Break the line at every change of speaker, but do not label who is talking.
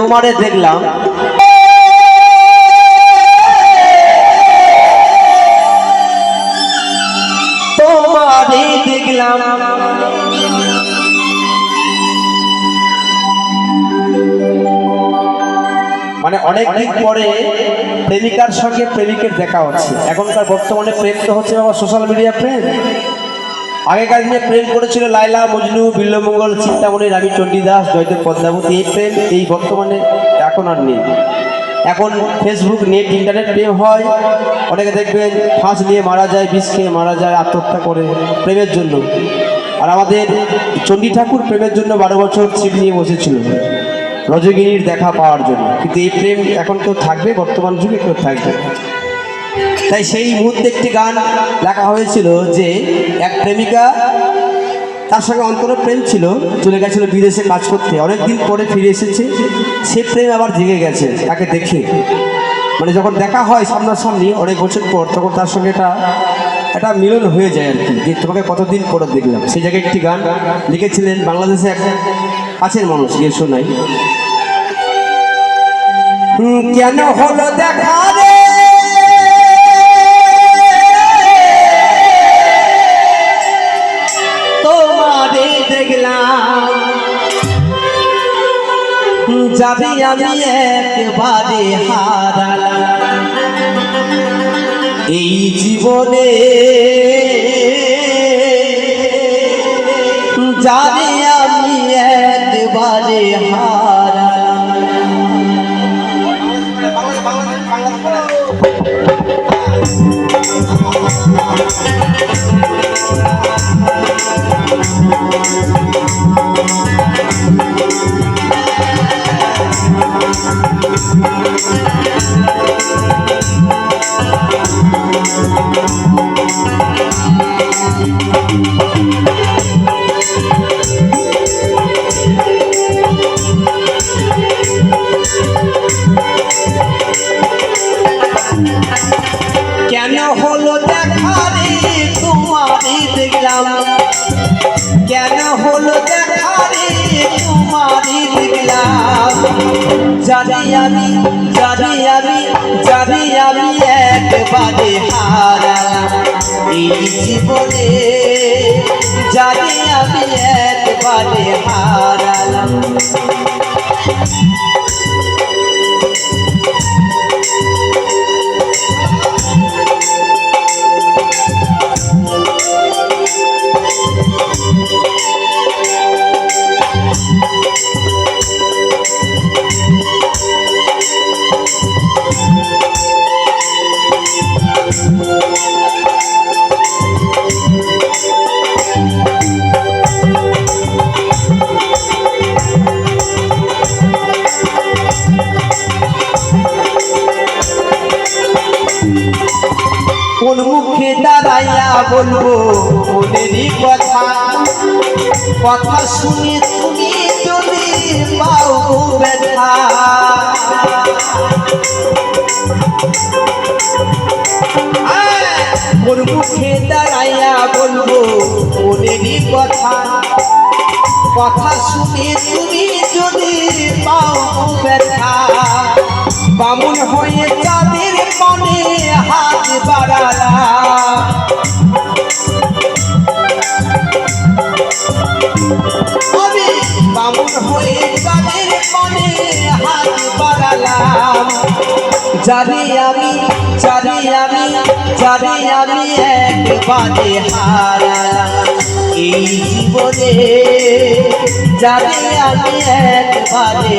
তোমারে দেখলাম। তোমারে দেখলাম। মানে অনেক দিন পরে প্রেমিকার সঙ্গে প্রেমিকের দেখা হচ্ছে। এখনকার বর্তমানে প্রেম তো হচ্ছে বাবা সোশ্যাল মিডিয়া প্রেম আগেকার দিনে প্রেম করেছিল লাইলা মজনু, বিল্লমঙ্গল চিন্তামণি রাবি চণ্ডীদাস, জয়দেব পদ্মাবতী। এই প্রেম এই বর্তমানে এখন আর নেই। এখন ফেসবুক নেট ইন্টারনেট প্রেম হয়। অনেকে দেখবেন ফাঁস নিয়ে মারা যায়, বিষ খেয়ে মারা যায়, আত্মহত্যা করে প্রেমের জন্য। আর আমাদের চণ্ডী ঠাকুর প্রেমের জন্য বারো বছর ছিপ নিয়ে বসেছিল। রজগিনীর দেখা পাওয়ার জন্য। কিন্তু এই প্রেম এখন কেউ থাকবে, বর্তমান যুগে কেউ থাকবে। তাই সেই মুহূর্তে একটি গান লেখা হয়েছিল যে এক প্রেমিকা তার সঙ্গে অন্তর প্রেম ছিল, চলে গেছিল বিদেশে কাজ করতে। অনেকদিন পরে ফিরে এসেছে। সে প্রেম আবার জেগে গেছে, তাকে দেখে। মানে যখন দেখা হয় সামনাসামনি অনেক বছর পর, তখন তার সঙ্গে এটা একটা মিলন হয়ে যায় আর কি, যে তোমাকে কতদিন পরে দেখলাম। সেই জায়গায় একটি গান লিখেছিলেন বাংলাদেশে এক কাছের মানুষ, গিয়ে শোনাই। কেন হলো দেখা যাবি আমি একবারে হারালাম এই জীবনে যাবি আমি একবারে হারালাম কেন হলো দেখা রে তোমারে দেখলাম জানি আমি জানি আমি জানি আমি একবারে হারালাম এই জীবনে জানি আমি একবারে হারালাম কোন মুখে দাঁড়াইয়া বলব, মনেরই কথা। কথা শুনে তুমি যদি পাও ব্যথা। কোন মুখে দাঁড়াইয়া বলব, মনেরই কথা। কথা শুনে তুমি যদি পাও ব্যথা। বামুন হয়ে চাঁদের মনে আমি বামুন হয়ে বাড়ালাম জানি আমি জানি আমি জানি আমি একবারে হারালাম এই জীবনে জানি আমি একবারে